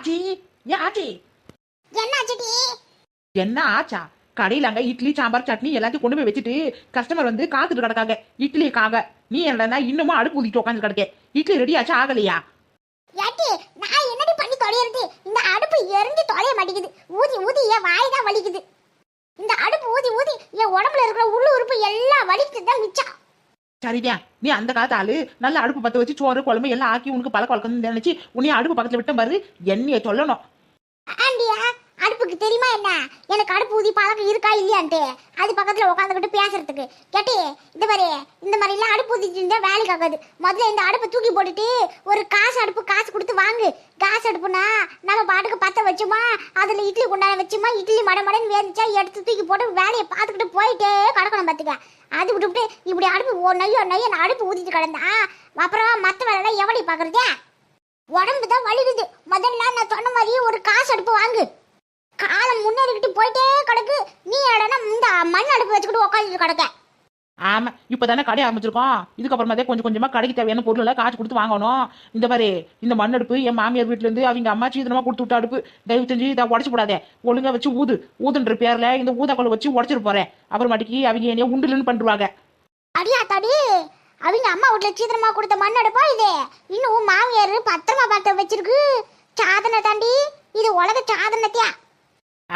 ஆச்சி ஏன் ஆச்சி என்ன ஆச்சுடி என்ன ஆச்சா? கடையில அங்க இட்லி சாம்பார் சட்னி எல்லாத்தையும் கொண்டு போய் வச்சுட்டு கஸ்டமர் வந்து காத்துட்டு கிடக்காங்க. இட்லிக்காக. நீ என்னடா இன்னுமும் அடுப்பு ஊதிட்டு உட்காந்து கிடக்க? இட்லி ரெடி ஆச்சா ஆகலையா? ஏட்டி நான் என்னடி பண்ணி தொலையறது? இந்த அடுப்பு எரிஞ்சு தொலைய மாட்டேங்குது. ஊதி ஊதி என் வாய் தான் வலிக்குது. இந்த அடுப்பு ஊதி ஊதி என் உடம்புல இருக்கிற உள்ளு உறுப்பு எல்லாம் வலிக்குது தான் மிச்சம். சரிதான் நீ அந்த காலத்து ஆளு. நல்ல அடுப்பு பத்த வச்சு சோறு குழம்பு எல்லாம் ஆக்கி உனக்கு பழக்க வழக்கம் நினைச்சு உன்னைய அடுப்பு பக்கத்துல விட்ட பாரு. என்னைய சொல்லணும். அடுப்புக்கு தெரியுமா என்ன? எனக்கு அடுப்பு ஊதி பழக்கம் இருக்கா இல்லையான்ட்டு. அது பக்கத்தில் உட்காந்துக்கிட்டு பேசுறதுக்கு. கேட்டி இந்த மாதிரி இந்த மாதிரிலாம் அடுப்பு ஊதிட்டு இருந்தால் வேலைக்கு ஆகாது. முதல்ல இந்த அடுப்பை தூக்கி போட்டுட்டு ஒரு காசு அடுப்பு காசு கொடுத்து வாங்கு. காசு அடுப்புனா நம்ம பாட்டுக்கு பற்ற வச்சோமா? அதில் இட்லி குண்டான வச்சோமா? இட்லி மட மடன்னு வேந்துச்சா எடுத்து தூக்கி போட்டு வேலையை பார்த்துக்கிட்டு போயிட்டே கிடக்கணும் பார்த்துக்க அது விட்டுவிட்டு இப்படி அடுப்பு ஓ நையோ நையோ நான் அடுப்பு ஊதிட்டு கிடந்தா அப்புறம் மற்ற வேலைலாம் எவடி பார்க்குறதே? உடம்பு தான் வலிக்குது. முதல்ல நான் சொன்ன மாதிரி ஒரு காசு அடுப்பு வாங்கு. காலம் முன்னேறிக்கிட்டு போயிட்டே கிடக்கு. நீ இடனா இந்த மண் அடுப்பு வச்சுக்கிட்டு உட்காந்துட்டு கிடக்க? ஆமா இப்பதானே கடை ஆரம்பிச்சிருக்கோம். இதுக்கப்புறமா தான் கொஞ்சம் கொஞ்சமா கடைக்கு தேவையான பொருள் எல்லாம் காசு கொடுத்து வாங்கணும். இந்த மாதிரி இந்த மண் அடுப்பு என் மாமியார் இருந்து அவங்க அம்மா சீதனமா கொடுத்து விட்ட அடுப்பு. தயவு செஞ்சு இதை உடச்சு போடாதே. ஒழுங்கா வச்சு ஊது. ஊதுன்ற பேர்ல இந்த ஊதாக்கோலை வச்சு உடச்சிட்டு போறேன். அப்புறமாட்டிக்கு அவங்க என்னைய உண்டுலன்னு பண்ணுவாங்க அடியா தடி அவங்க அம்மா வீட்டுல சீக்கிரமா கொடுத்த மண் அடுப்பா இது? இன்னும் மாமியார் பத்திரமா பார்த்து வச்சிருக்கு. சாதனை தாண்டி இது உலக சாதனத்தியா?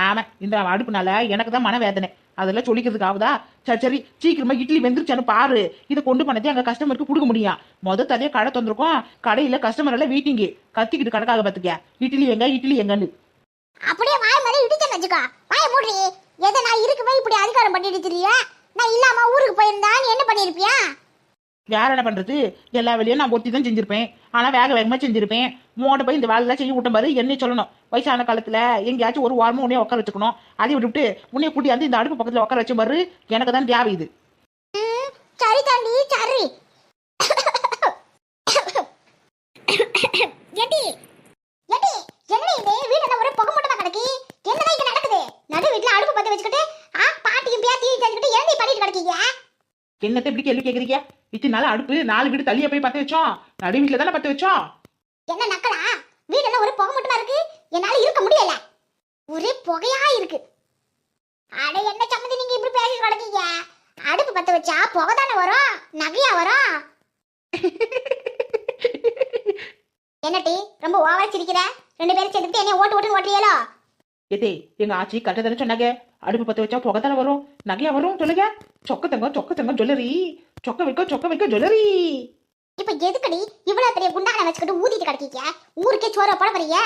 ஆமா இந்த அடுப்புனால எனக்கு தான் மனவேதனை. அதெல்லாம் சொல்லிக்கிறதுக்காக தான் சரி சரி சீக்கிரமா இட்லி வெந்துருச்சான்னு பாரு. இதை கொண்டு பண்ணதே அங்க கஸ்டமருக்கு கொடுக்க முடியும் மொதல் தலையே கடை தந்திருக்கோம் கடையில கஸ்டமர் எல்லாம் வீட்டிங்க கத்திக்கிட்டு கணக்காக பாத்துக்க. இட்லி எங்க இட்லி எங்கன்னு. அப்படியே வாய் மேலே இடிச்சேன்னு வச்சுக்கோ. வாய் மூடி. எதை நான் இருக்குமே இப்படி அதிகாரம் பண்ணிட்டு நான் இல்லாம ஊருக்கு போயிருந்தா நீ என்ன பண்ணிருப்பியா வேற என்ன பண்றது? எல்லா வேலையும் நான் ஒத்தி தான் செஞ்சிருப்பேன். ஆனா வேக வேகமா செஞ்சிருப்பேன். மூட்டை போய் இந்த வேலையெல்லாம் செய்ய விட்ட பாரு என்னை சொல்லணும். வயசான காலத்துல எங்கேயாச்சும் ஒரு வாரமும் உன்னைய உட்கார வச்சுக்கணும். அதை விட்டுவிட்டு உன்னைய கூட்டி வந்து இந்த அடுப்பு பக்கத்துல உட்கார வச்ச பாரு எனக்கு தான் தேவை இது. சரி தாண்டி சரி. எடி எடி என்ன இது? ஒரே புகை மூட்டமா கிடக்கு? என்னதான் இங்க நடக்குது? நடு அடுப்பு பத்த வச்சுக்கிட்டு ஆ பாட்டியும் பேத்தியும் செஞ்சுக்கிட்டு என்னடி பண்ணிட்டு கிடக்கீங்க? என்னத்தை இப்படி கேள்வி கேக்குறீங்க? இத்தனை நாள் அடுப்பு நாலு வீடு தள்ளியா போய் பத்த வச்சோம். நடு வீட்டுல தானே பத்த வச்சோம். என்ன நக்கலா? வீடுல ஒரே புகை மூட்டமா இருக்கு? என்னால இருக்க முடியல. ஒரே புகையா இருக்கு. அட என்ன சம்மந்தி நீங்க இப்படி பேசிட்டு கிடக்கீங்க? அடுப்பு பத்த வச்சா புகை தானே வரும்? நகையா வரும்? என்னடி ரொம்ப ஓவரா சிரிக்கிற? ரெண்டு பேரும் சேர்ந்துட்டு என்ன ஓட்டு ஓட்டுன்னு ஓட்டுறியலோ ஏதே எங்க ஆச்சி கட்டதானே சொன்னாங்க அடுப்பு பத்த வச்சா புகை தானே வரும்? நகையா வரும் சொல்லுங்க. சொக்க தங்கம் சொக்க தங்கம் ஜுவல்லரி சொக்க வைக்க சொக்க வைக்க ஜுவல்லரி. இப்ப எதுக்கடி இவ்வளவு பெரிய குண்டான வச்சுக்கிட்டு ஊதிட்டு கிடக்கீங்க? ஊருக்கே சோறு போட போறீங்க?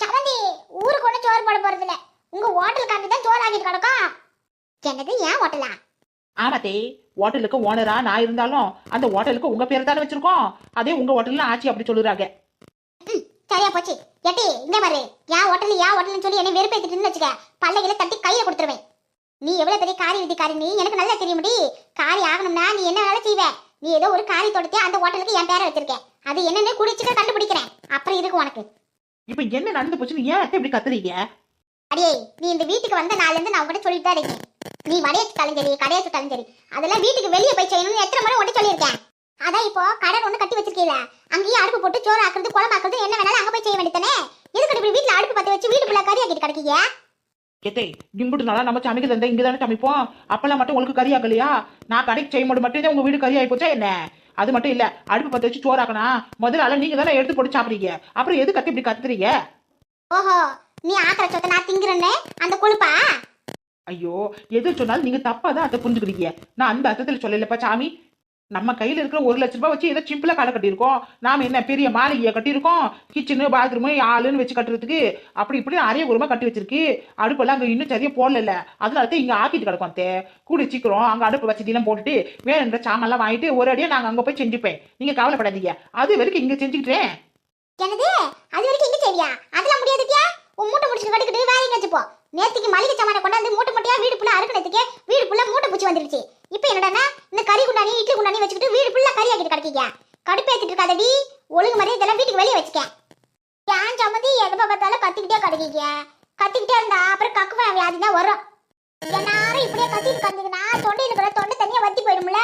சமந்தி ஊருக்கு ஒண்ணு சோறு போட போறது இல்ல. உங்க ஹோட்டல் காண்டி தான் சோறு ஆகிட்டு கிடக்கும். என்னது ஏன் ஹோட்டலா? ஆமாத்தே ஹோட்டலுக்கு ஓனரா நான் இருந்தாலும் அந்த ஹோட்டலுக்கு உங்க பேர் தானே வச்சிருக்கோம். அதே உங்க ஹோட்டல்ல ஆச்சி அப்படி சொல்லுறாங்க. சரியா போச்சு. எட்டி இந்த மாதிரி ஏன் ஹோட்டல் ஏன் ஹோட்டல்னு சொல்லி என்னை வெறுப்பேத்திட்டு வச்சுக்க. பல்லைகளை தட்டி கையில கொடுத்துருவேன். நீ எவ்வளவு பெரிய காரி விதிக்காரி நீ? எனக்கு நல்லா தெரியும்டி. காரி ஆகணும்னா நீ என்ன வேலை செய்வ. நீ ஏதோ ஒரு காரி தொடுத்து அந்த ஹோட்டலுக்கு என் பேரை வச்சிருக்க. அது என்னன்னு குடிச்சுட்டு கண்டுபிடிக்கிறேன். அப்புறம் இருக்கு உனக்கு. இப்ப என்ன நடந்து போச்சுன்னு ஏன் அத்தை இப்படி கத்துறீங்க? அடியே நீ இந்த வீட்டுக்கு வந்த நாள்ல இருந்து நான் உங்ககிட்ட சொல்லிட்டு தான் இருக்கேன். நீ வடையை சுட்டாலும் சரி கடையை சுட்டாலும் சரி அதெல்லாம் வீட்டுக்கு வெளியே போய் செய்யணும்னு எத்தனை முறை உன்கிட்ட சொல்லியிருக்கேன். அதான் இப்போ கடன் ஒண்ணு கட்டி வச்சிருக்கீல. அங்கேயே அடுப்பு போட்டு சோறு ஆக்குறது குழம்பு ஆக்குறது என்ன வேணாலும் அங்க போய் செய்ய வேண்டியதானே எதுக்கு இப்படி வீட்டுல அடுப்பு பத்த வச்சு வீட்டுக்குள்ள கறி ஆக்கிட்டு கிடக்கீங்க? எத்தை இம்புட்டு நாளா நம்ம சமைக்கிறது இருந்தா இங்க தானே சமைப்போம். அப்பெல்லாம் மட்டும் உங்களுக்கு கறி ஆகலையா நான் கடைக்கு செய்யும் போது மட்டும் தான் உங்க வீடு கறி ஆகி போச்சா என்ன? அது மட்டும் இல்ல அடுப்பு பத்த வச்சு சோறாக்கணும். முதல்ல ஆள நீங்க தானே எடுத்து போட்டு சாப்பிடுறீங்க. அப்புறம் எது கத்தி இப்படி கத்துறீங்க? ஓஹோ நீ ஆக்கிற சொத்தை நான் திங்குறேன்னு? அந்த கொழுப்பா? ஐயோ எது சொன்னாலும் நீங்க தப்பா தான் அதை புரிஞ்சுக்கிறீங்க நான் அந்த அர்த்தத்துல சொல்லலப்பா சாமி. நம்ம கையில் இருக்கிற ஒரு லட்ச ரூபாய் வச்சு ஏதோ சிம்பிளாக கடை கட்டியிருக்கோம். நாம் என்ன பெரிய மாளிகையை கட்டியிருக்கோம்? கிச்சனு பாத்ரூமு ஆளுன்னு வச்சு கட்டுறதுக்கு அப்படி இப்படி அரைய குருமா கட்டி வச்சிருக்கு. அடுப்பெல்லாம் அங்கே இன்னும் சரியாக போடல அதனால தான் இங்கே ஆக்கிட்டு கிடக்கும் தே கூடி சீக்கிரம். அங்கே அடுப்பு வசதியெல்லாம் போட்டுட்டு வேணுன்ற சாமான்லாம் வாங்கிட்டு ஒரு அடியாக நாங்கள் அங்கே போய் செஞ்சுப்பேன். நீங்கள் கவலைப்படாதீங்க. அது வரைக்கும் இங்கே செஞ்சுக்கிட்டேன். என்னது? அது வரைக்கும் இங்கே செய்வியா? அதெல்லாம் முடியாதுக்கியா உன் மூட்டை முடிச்சுட்டு கட்டுக்கிட்டு வேலைக்கு வச்சுப்போம் நேற்றுக்கு மளிகை சாமான கொண்டாந்து மூட்டை மூட்டையாக வீடு ஃபுல்லா அறுக்கணத்துக்கு வீடு ஃபுல்லா மூட்டை பூச்சி வந்துருச்சு. இப்போ என்னடா இந்த கறி குண்டானி இட்லி குண்டானி வச்சுக்கிட்டு வீடு ஃபுல்லாக கறி ஆக்கிட்டு கிடக்கீங்க. கடுப்பேத்திட்டு இருக்காதடி. ஒழுங்கு மாதிரி இதெல்லாம் வீட்டுக்கு வெளியே வச்சுக்க. ஏன் சம்மந்தி எதை பார்த்தாலும் கத்திக்கிட்டே கிடக்கீங்க. கத்திக்கிட்டே இருந்தா அப்புறம் கக்குவ வியாதி தான் வரும். எல்லாரும் இப்படியே கத்திட்டு உட்காந்துங்கன்னா தொண்டை இருக்கிற தொண்டை தனியா வத்தி போயிடும்ல.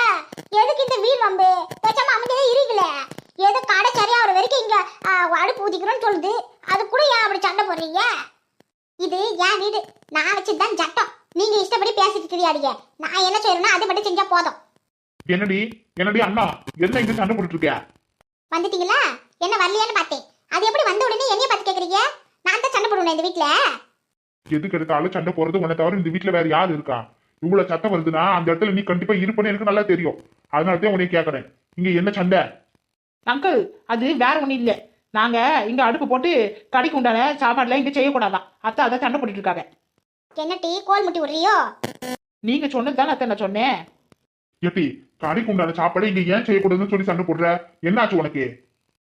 எதுக்கு இந்த வீண் வம்பு? பேசாம அமைதியே இருக்குல்ல ஏதோ கடை சரியா ஒரு வரைக்கும் இங்க அடுப்பு ஊதிக்கிறோம்னு சொல்லுது. அது கூட ஏன் அப்படி சண்டை போடுறீங்க? இது என் வீடு? நான் வச்சதுதான் சட்டம். நீங்க இஷ்டப்படி பேசிட்டு தெரியாதீங்க. நான் என்ன செய்யறேன்னா அதை மட்டும் செஞ்சா போதும். என்னடி? என்னடி அண்ணா? என்ன இங்க சண்டை போட்டுட்டு இருக்க வந்துட்டீங்களா? என்ன வரலையான்னு பார்த்தேன். அது எப்படி வந்த உடனே என்னைய பார்த்து கேக்குறீங்க? நான் தான் சண்டை போடுவேன் இந்த வீட்ல? எதுக்கு எடுத்தாலும் சண்டை போறது உன்னை தவிர இந்த வீட்டுல வேற யாரு இருக்கா? இவ்வளவு சத்தம் வருதுன்னா அந்த இடத்துல நீ கண்டிப்பா இருப்பேன்னு எனக்கு நல்லா தெரியும். அதனால தான் உன்னை கேக்குறேன். இங்க என்ன சண்டை? அங்கிள் அது வேற ஒண்ணும் இல்ல. நாங்க இங்க அடுப்பு போட்டு கடைக்கு உண்டான சாப்பாடுல இங்க செய்யக்கூடாதான். அத்தை அதை சண்டை போட்டுட்டு இருக்காங்க என்ன டீ கோல் முட்டி விடுறியோ? நீங்க சொன்னது தானே அத்தை நான் சொன்னேன். எட்டி கடைக்கு உண்டான சாப்பாடு இங்க ஏன் செய்யக்கூடாதுன்னு சொல்லி சண்டை போடுற? என்னாச்சு உனக்கு?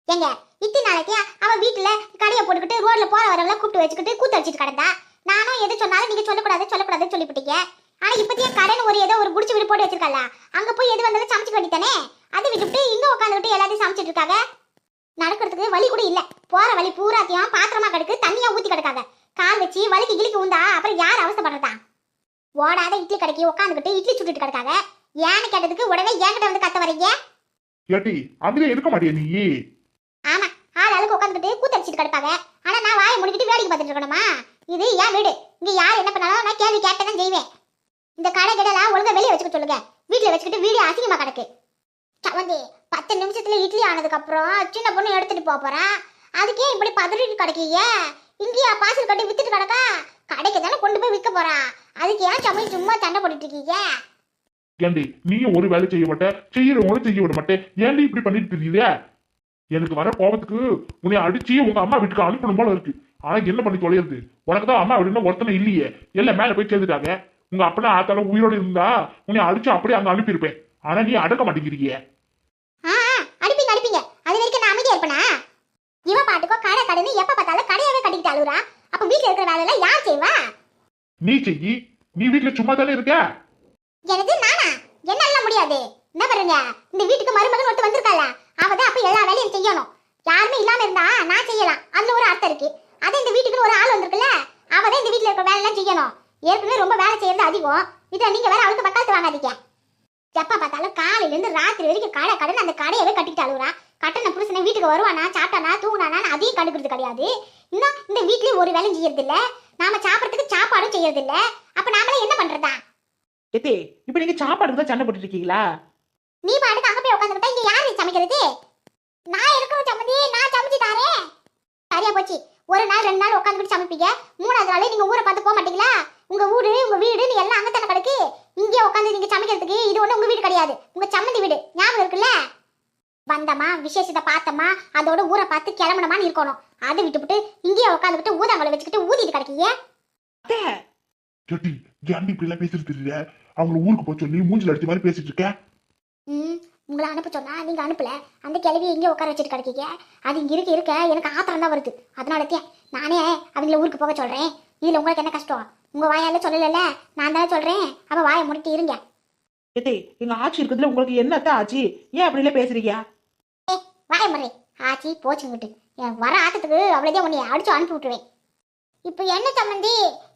ஏங்க இத்தனை நாளைக்கு அவன் வீட்டுல கடையை போட்டுக்கிட்டு ரோட்ல போற வரவங்கள கூப்பிட்டு வச்சுக்கிட்டு கூத்து அடிச்சிட்டு கிடந்தா? நானும் எது சொன்னாலும் நீங்க சொல்லக்கூடாது சொல்லக்கூடாதுன்னு சொல்லிவிட்டீங்க. ஆனா இப்பத்தியே கடன் ஒரு ஏதோ ஒரு குடிச்சு வீடு போட்டு வச்சிருக்கல அங்க போய் எது வந்தாலும் சமைச்சு வேண்டித்தானே அதை விட்டுவிட்டு இங்க உட்காந்துக்கிட்டு எல்லாத்தையும் சமைச்சிட்டு இருக்காங்க? நடக்கிறதுக்கு வழி கூட இல்ல. போற வழி பூராத்தையும் பாத்திரமா கிடக்கு தண்ணியா ஊத்தி கிடக்காங்க கால் வச்சு வலிக்கு கிளிக்கு உந்தா அப்புறம் யார் அவஸ்தைப்படுறதா? ஓடாத இட்லி கடைக்கு உட்காந்துக்கிட்டு இட்லி சுட்டுட்டு கிடக்காங்க ஏன்னு கேட்டதுக்கு உடனே என்கிட்ட வந்து கத்த வரீங்க ஏட்டி அதுல இருக்க மாட்டியா நீ? ஆமா ஆள் ஆளுக்கு உட்காந்துக்கிட்டு கூத்தடிச்சிட்டு கிடப்பாங்க. ஆனா நான் வாயை முடிக்கிட்டு வேடிக்கை பார்த்துட்டு இருக்கணுமா? இது என் வீடு. இங்க யார் என்ன பண்ணாலும் நான் கேள்வி கேட்டதான் செய்வேன். இந்த கடை கடையெல்லாம் ஒழுங்கா வெளியே வச்சுக்க சொல்லுங்க. வீட்டுல வச்சுக்கிட்டு வீடு அசிங்கமா கிடக்கு. சவந்தி பத்து நிமிஷத்துல இட்லி ஆனதுக்கு அப்புறம் சின்ன பொண்ணு எடுத்துட்டு போறேன் அதுக்கே இப்படி பதறிட்டு கிடக்கீங்க. இங்கேயா பாசல் கட்டி வித்துட்டு கிடக்கா? கடைக்கு தானே கொண்டு போய் விற்க போறான் அதுக்கு ஏன் சமையல் சும்மா சண்டை போட்டுட்டு இருக்கீங்க? ஏண்டி நீயும் ஒரு வேலை செய்ய மாட்டேன் செய்யறவங்களும் செய்ய விட மாட்டேன் ஏன்டி இப்படி பண்ணிட்டு தெரியல எனக்கு வர கோபத்துக்கு உன்னை அடிச்சு உங்க அம்மா வீட்டுக்கு அனுப்பணும் போல இருக்கு. ஆனா என்ன பண்ணி தொலைறது உனக்கு தான் அம்மா வீடுன்னு ஒருத்தனை இல்லையே. எல்லாம் மேல போய் சேர்ந்துட்டாங்க. உங்க அப்பனா ஆத்தால உயிரோடு இருந்தா உன்னை அடிச்சு அப்படியே அங்க அனுப்பியிருப்பேன். ஆனா நீ அடக்க மாட்டேங்கிறீங்க ஆ ஆ, அடிப்பீங்க அடிப்பீங்க அது வரைக்கும் நான் அமைதியா இருப்பேனா இவ பாட்டுக்கோ கடை கடைன்னு எப்ப பார்த்தாலும் கடையாவே கட்டிக்கிட்டு அழுகுறா. அப்ப வீட்டுல இருக்கிற வேலையெல்லாம் யார் செய்வா? நீ செய்யி நீ வீட்டுல சும்மா தானே இருக்க? எனது நானா? என்னால முடியாது. என்ன பாருங்க இந்த வீட்டுக்கு மருமகன் ஒருத்தர் வந்திருக்கால அவ தான் அப்ப எல்லா வேலையும் செய்யணும். யாருமே இல்லாம இருந்தா நான் செய்யலாம். அதுல ஒரு அர்த்தம் இருக்கு. அதே இந்த வீட்டுக்கு ஒரு ஆள் வந்திருக்குல்ல அவ தான் இந்த வீட்டுல இருக்கிற வேலை எல்லாம் செய்யணும். ஏற்கனவே ரொம்ப வேலை செய்யறது அதிகம். இதுல நீங்க வேற அவளுக்கு வக்காலத்து வாங்காதீங்க. எப்ப பார்த்தாலும் காலையில இருந்து ராத்திரி வரைக்கும் கடை கடன் அந்த கடையவே கட்டிட்டு அழுகுறா. கட்டண புருஷனை வீட்டுக்கு வருவானா சாப்பிட்டானா தூங்குனானா அதையும் கண்டுக்கிறது கிடையாது. இன்னும் இந்த வீட்லயும் ஒரு வேலையும் செய்யறது இல்ல நாம சாப்பிடறதுக்கு சாப்பாடும் செய்யறது இல்ல அப்ப நாமளே என்ன பண்றதா? எத்தே இப்ப நீங்க சாப்பாடுக்கு தான் சண்டை போட்டுட்டு இருக்கீங்களா? நீ பாட்டுக்கு அங்க போய் உட்காந்துக்கிட்டா இங்க யாரு சமைக்கிறது? நான் இருக்கிற சம்மந்தி நான் சமைச்சு தாரேன். சரியா போச்சு. ஒரு நாள் ரெண்டு நாள் உட்காந்துக்கிட்டு சமைப்பீங்க. மூணாவது நாளே நீங்க ஊரை பார்த்து போக மாட்டீங்களா? உங்க ஊரு உங்க வீடு நீ எல்லாம் அங்க தானே கிடக்கு? இங்கே உட்காந்து நீங்க சமைக்கிறதுக்கு இது ஒண்ணு உங்க வீடு கிடையாது. உங்க சம்மந்தி வீடு. ஞாபகம் இருக்குல்ல? வந்தமா விசேஷத்தை பார்த்தமா அதோட ஊரை பார்த்து கிளம்பணுமான்னு இருக்கணும். அதை விட்டுவிட்டு இங்கேயே உட்காந்துக்கிட்டு ஊதாங்களை வச்சுக்கிட்டு ஊதிட்டு கிடக்கீங்க? அத்தை! ஏட்டி ஏன்டி இப்படி எல்லாம் பேசிட்டு தெரியல அவங்க ஊருக்கு போய் சொல்லி மூஞ்சில அடிச்ச மாதிரி பேசிட்டு இருக்க ம் உங்களை அனுப்ப சொன்னா நீங்க அனுப்பல. அந்த கிளவியை இங்கே உட்கார வச்சுட்டு கிடக்கீங்க. அது இங்க இருக்க இருக்க எனக்கு ஆத்திரம் தான் வருது. அதனால நானே அவங்கள ஊருக்கு போக சொல்றேன். இதுல உங்களுக்கு என்ன கஷ்டம்? உங்க வாயால சொல்லல நான் தானே சொல்றேன். அவ வாயை முடிட்டு இருங்க. எத்தே எங்க ஆட்சி இருக்கிறதுல உங்களுக்கு என்னத்த ஆச்சு ஏன் அப்படி எல்லாம் பேசுறீங்க? வாய முறை ஆச்சி போச்சுங்கிட்டு எனக்கு வர ஆட்டத்துக்கு அவ்வளோதான் உன்னை அடிச்சு அனுப்பி விட்டுருவேன். இப்போ என்ன சம்மந்தி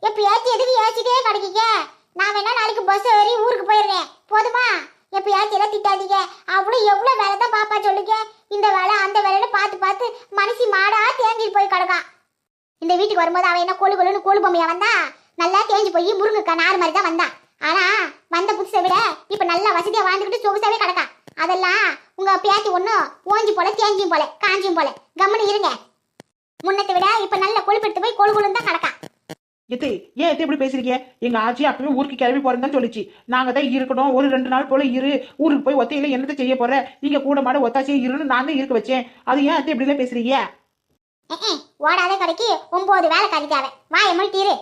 எப்போ ஏற்றி எதுக்கு ஏச்சிட்டே கிடைக்கீங்க? நான் வேணா நாளைக்கு பஸ் ஏறி ஊருக்கு போயிடுறேன். போதுமா? எப்போ ஏற்றி எல்லாம் திட்டாதீங்க. அவ்வளோ எவ்வளோ வேலை தான் பாப்பா சொல்லுங்க. இந்த வேலை அந்த வேலைன்னு பார்த்து பார்த்து மனசி மாடா தேங்கிட்டு போய் கிடக்கா. இந்த வீட்டுக்கு வரும்போது அவன் என்ன கொழு கொழுன்னு கொழு பொம்மையா வந்தா? நல்லா தேஞ்சு போய் முருங்கக்கா நார் மாதிரி தான் வந்தான் ஆனா வந்த புதுசை விட இப்ப நல்லா வசதியா வாழ்ந்துக்கிட்டு சொகுசாவே கிடக்கா. அதெல்லாம் உங்க பேத்தி ஒண்ணும் ஓஞ்சி போல தேஞ்சியும் போல காஞ்சியும் போல. கம்முன்னு இருங்க. முன்னத்தை விட இப்ப நல்ல கொழுப்பெடுத்து போய் கொழு கொழுன்னு தான் கிடக்கா. எத்தே ஏன் எத்தே இப்படி பேசுறீங்க? எங்க ஆட்சி அப்பவே ஊருக்கு கிளம்பி போறேன்னு தான் சொல்லிச்சு. நாங்க தான் இருக்கணும். ஒரு ரெண்டு நாள் போல இரு. ஊருக்கு போய் ஒத்தையில என்னத்தை செய்ய போற? நீங்க கூட மாட ஒத்தாச்சியே இருன்னு நான் தான் இருக்க வச்சேன். அது ஏன் அத்தை இப்படி எல்லாம் பேசுறீங்க. ஓடாத கடைக்கு ஒன்பது வேலை கறிக்காவ வாய இரு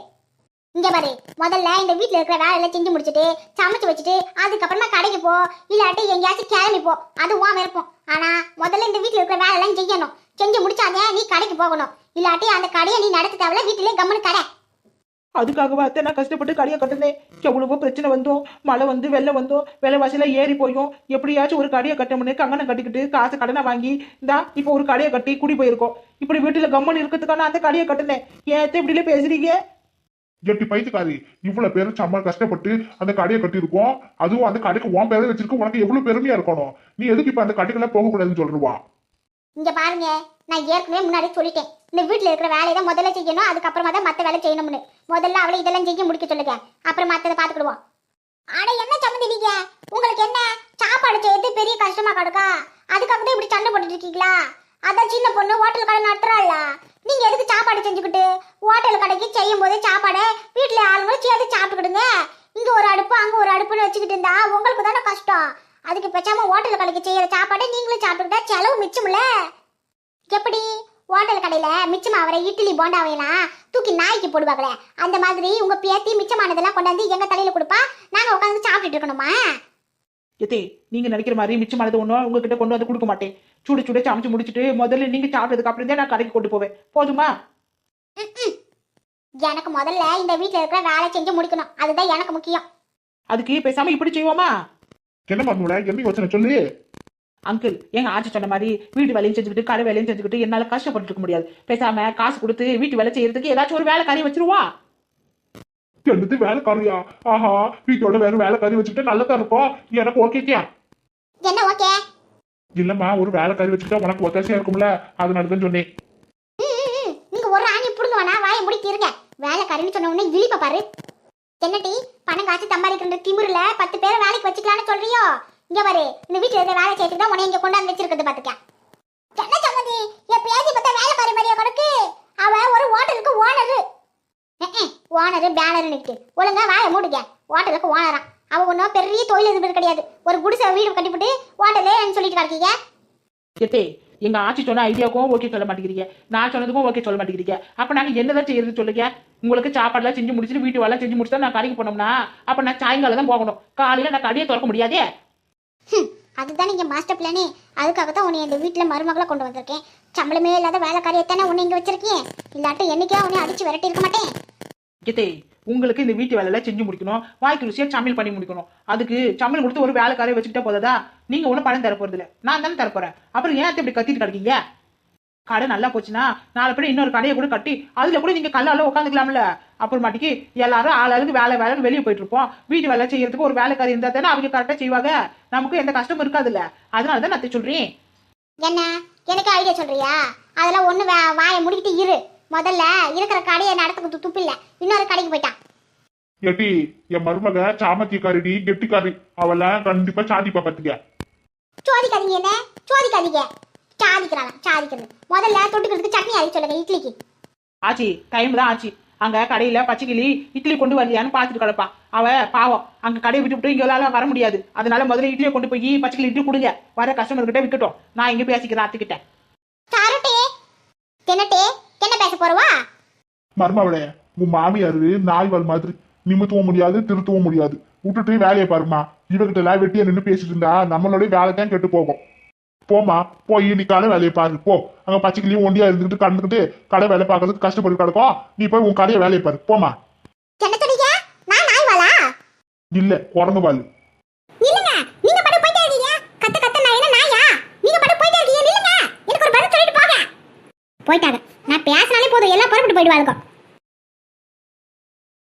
இங்க பாரு முதல்ல இந்த வீட்ல இருக்கிற வேலையெல்லாம் செஞ்சு முடிச்சிட்டு சமைச்சு வச்சுட்டு அதுக்கப்புறமா கடைக்கு போ. இல்லாட்டி எங்கேயாச்சும் கிளம்பி போ. அது உன் விருப்பம். ஆனா முதல்ல இந்த வீட்ல இருக்கிற வேலையெல்லாம் செய்யணும். செஞ்சு முடிச்சாதே நீ கடைக்கு போகணும். இல்லாட்டி அந்த கடையை நீ நடத்த தேவையில்ல வீட்டிலே கம்முன்னு கடை. அதுக்காகவா அத்தை? நான் கஷ்டப்பட்டு கடையை கட்டினேன். எவ்வளவோ பிரச்சனை வந்தோம். மழை வந்து வெள்ளம் வந்தோம். விலைவாசியில ஏறி போயும். எப்படியாச்சும் ஒரு கடையை கட்டணும்னு கங்கனை கட்டிக்கிட்டு காசு கடனை வாங்கி இந்தா இப்போ ஒரு கடையை கட்டி குடி போயிருக்கோம். இப்படி வீட்டுல கம்மன் இருக்கிறதுக்கான அந்த கடையை கட்டினேன். ஏன் அத்தை இப்படி பேசுறீங்க? எட்டி பைத்துக்காரி இவ்வளவு பேரும் சம்மா கஷ்டப்பட்டு அந்த கடையை கட்டியிருக்கோம். அதுவும் அந்த கடைக்கு உன் பேரை வச்சிருக்க. உனக்கு எவ்வளவு பெருமையா இருக்கணும். நீ எதுக்கு இப்ப அந்த கடைக்கெல்லாம் போக கூடாதுன்னு சொல்லுவா இங்க பாருங்க. நான் ஏற்கனவே முன்னாடி சொல்லிட்டேன். இந்த வீட்டில் இருக்கிற வேலையை தான் முதல்ல செய்யணும். அதுக்கப்புறமா தான் மத்த வேலை செய்யணும்னு. முதல்ல அவளை இதெல்லாம் செஞ்சு முடிக்க சொல்லுங்க. அப்புறம் மத்ததை பாத்துக்கிடுவோம் ஆனா என்ன சம்மந்தி நீங்க? உங்களுக்கு என்ன? சாப்பாடு செய்யறது பெரிய கஷ்டமா கிடக்கா? அதுக்காக தான் இப்படி சண்டை போட்டுட்டு இருக்கீங்களா? அதான் சின்ன பொண்ணு ஹோட்டல் கடை நடத்துறாள்ல. நீங்க எதுக்கு சாப்பாடு செஞ்சுக்கிட்டு ஹோட்டல் கடைக்கு செய்யும் போது சாப்பாடு வீட்டுல ஆளுங்களும் சேர்த்து சாப்பிட்டுக்கிடுங்க. இங்க ஒரு அடுப்பு அங்க ஒரு அடுப்புன்னு வச்சுக்கிட்டு இருந்தா உங்களுக்கு தானே கஷ்டம். அதுக்கு பேசாம ஹோட்டல் கடைக்கு செய்யற சாப்பாடை நீங்களும் சாப்பிட்டுக்கிட்டா செலவு மிச்சம்ல. எப்படி? ஹோட்டல் கடையில மிச்சமாவற இட்லி போண்டாவையெல்லாம் தூக்கி நாய்க்கு போடுவாங்களே அந்த மாதிரி உங்க பேத்தி மிச்சமானதெல்லாம் கொண்டாந்து எங்க தலையில கொடுப்பா? நாங்க உட்காந்து சாப்பிட்டுட்டு இருக்கணுமா? எத்தே நீங்க நினைக்கிற மாதிரி மிச்சமானது ஒன்றும் உங்ககிட்ட கொண்டு வந்து கொடுக்க மாட்டேன். சுடு சுட சமைச்சு முடிச்சுட்டு முதல்ல நீங்க சாப்பிட்டதுக்கு அப்புறம் தான் நான் கடைக்கு கொண்டு போவேன். போதுமா? எனக்கு முதல்ல இந்த வீட்ல இருக்கிற வேலை செஞ்சு முடிக்கணும். அதுதான் எனக்கு முக்கியம். அதுக்கு பேசாம இப்படி செய்வோமா? என்ன என்ன யோசனை? சொல்லு. அங்கிள் எங்க ஆட்சி சொன்ன மாதிரி வீட்டு வேலையும் செஞ்சுக்கிட்டு கடை வேலையும் செஞ்சுக்கிட்டு என்னால கஷ்டப்பட்டு இருக்க முடியாது. பேசாம காசு கொடுத்து வீட்டு வேலை செய்யறதுக்கு ஏதாச்சும் ஒரு வேலை காரியம் வச்சிருவா? என்னது வேலைக்காரியா ஆஹா வீட்டோட வேற வேலைக்காரி வச்சுக்கிட்டு நல்லதா இருக்கும் எனக்கு ஓகேக்கியா என்ன ஓகே இல்லம்மா ஒரு வேலைக்காரி வச்சுக்கிட்டா உனக்கு ஒத்தாசையா இருக்கும்ல? அதனால தான் சொன்னேன். நீங்க ஒரு ஆணி புடுங்குவானா வாயை முடிக்க இருங்க. வேலை கருன்னு சொன்ன உடனே இழிப்ப பாரு. என்னடி பணம் காசு சம்பாதிக்கிற திமிருல பத்து பேரை வேலைக்கு வச்சுக்கலாம்னு சொல்றியோ? இங்க பாரு இந்த வீட்டுல இருந்த வேலை செய்யறதுக்கு தான் உன்னை இங்க கொண்டாந்து வச்சிருக்கிறது பாத்துக்க. என்ன சம்மதி என் பேசி பார்த்தா வேலைக்காரி மாதிரியா கிடக்கு அவ ஒரு ஹோட்டலுக்கு ஓனரு. ஓனரு பேனரு நிற்கு ஒழுங்கா வாயை மூடுங்க. ஹோட்டலுக்கு ஓனரா அவ ஒன்றும் பெரிய தொழில் அதிபர் கிடையாது. ஒரு குடிசை வீடு கட்டிவிட்டு ஹோட்டலே சொல்லிட்டு கிடக்கீங்க எத்தே எங்க ஆட்சி சொன்ன ஐடியாவுக்கும் ஓகே சொல்ல மாட்டேங்கிறீங்க. நான் சொன்னதுக்கும் ஓகே சொல்ல மாட்டேங்கிறீங்க. அப்ப நாங்க என்னதான் செய்யறது சொல்லுங்க. உங்களுக்கு சாப்பாடுலாம் செஞ்சு முடிச்சுட்டு வீட்டு வேலை செஞ்சு முடிச்சுட்டு நான் கடைக்கு போனோம்னா அப்ப நான் சாயங்காலம் தான் போகணும். காலையில நான் கடையை திறக்க முடியாதே? அதுதான் இங்க மாஸ்டர் பிளானே அதுக்காக தான் உன்னை இந்த வீட்டுல மருமகளை கொண்டு வந்திருக்கேன். சம்பளமே இல்லாத வேலைக்காரியை தானே உன்னை இங்க வச்சிருக்கேன் இல்லாட்டி என்னைக்கா உன்னை அடிச்சு விரட்டி இருக்க மாட்டேன். எத்தே உங்களுக்கு இந்த வீட்டு வேலையெல்லாம் செஞ்சு முடிக்கணும். வாய்க்கு ருசியா சமையல் பண்ணி முடிக்கணும். அதுக்கு சமையல் கொடுத்து ஒரு வேலைக்காரையை வச்சுக்கிட்டா போதாதா? நீங்க ஒன்றும் பணம் தர போறது இல்ல நான் தானே தரப்போறேன் அப்புறம் ஏன் இப்படி கத்திட்டு கிடக்கீங்க? கடை நல்லா போச்சுன்னா நாலு பேர் இன்னொரு கடையை கூட கட்டி அதுல கூட நீங்க கல்லால உட்காந்துக்கலாம்ல அப்புறமாட்டிக்கு எல்லாரும் ஆளாளுக்கு வேலை வேலைன்னு வெளியே போயிட்டு இருப்போம். வீட்டு வேலை செய்யறதுக்கு ஒரு வேலைக்காரி இருந்தா தானே அவங்க கரெக்டா செய்வாங்க. நமக்கு எந்த கஷ்டமும் இருக்காதுல்ல. அதனால தான் நான் சொல்றேன். என்ன? எனக்கு ஐடியா சொல்றியா? அதெல்லாம் ஒண்ணு வே- வாயை முடிக்கிட்டு இரு. முதல்ல இருக்கிற கடையை நடத்துக்கு துப்பு இல்ல இன்னொரு கடைக்கு போயிட்டான். ஏட்டி என் மருமக சாமத்தியக்காரிடி கெட்டிக்காரி. அவெல்லாம் கண்டிப்பா சாதிப்பா பாத்துக்க சோதிக்காதீங்க என்ன? சோதிக்காதீங்க. சாதிக்கிறாங்க சாதிக்கிறது. முதல்ல தொட்டுக்கிறதுக்கு சட்னி அரைக்க சொல்லுங்க இட்லிக்கு. ஆச்சி டைம் தான் ஆச்சு. அங்க கடையில பச்சைக்கிளி இட்லி கொண்டு வரலையான்னு பார்த்துட்டு கிடப்பா. அவ பாவம் அங்க கடையை விட்டு விட்டு இங்களால வர முடியாது. அதனால முதல்ல இட்லியை கொண்டு போய் பச்சைக்கிளி இட்லி கொடுங்க. வர கஸ்டமர் கிட்ட விற்கட்டும் நான் இங்க பேசிக்கிறேன் அத்துக்கிட்ட சாருட்டே என்னட்டே என்ன பேச போறவா? மருமவளே உன் மாமியாரு நாய்வால் மாதிரி நிமித்தவும் முடியாது திருத்தவும் முடியாது. விட்டுட்டு வேலையை பாருமா இவகிட்ட எல்லாம் வெட்டியா நின்று பேசிட்டு இருந்தா நம்மளுடைய வேலை தான் கெட்டு போகும். போமா போய் கடை வேலையை பாரு. போ. அங்க பச்சைக்கிளியும் ஒண்டியா இருந்துட்டு கடந்துக்கிட்டு கடை வேலை பார்க்கறதுக்கு கஷ்டப்பட்டு கிடக்கும் நீ போய் உன் கடையை வேலையை பாரு. போமா இல்ல குரங்கு போங்க. போயிட்டாங்க. நான் பேசினாலே போதும். எல்லாம் புறப்பட்டு போயிடுவாங்க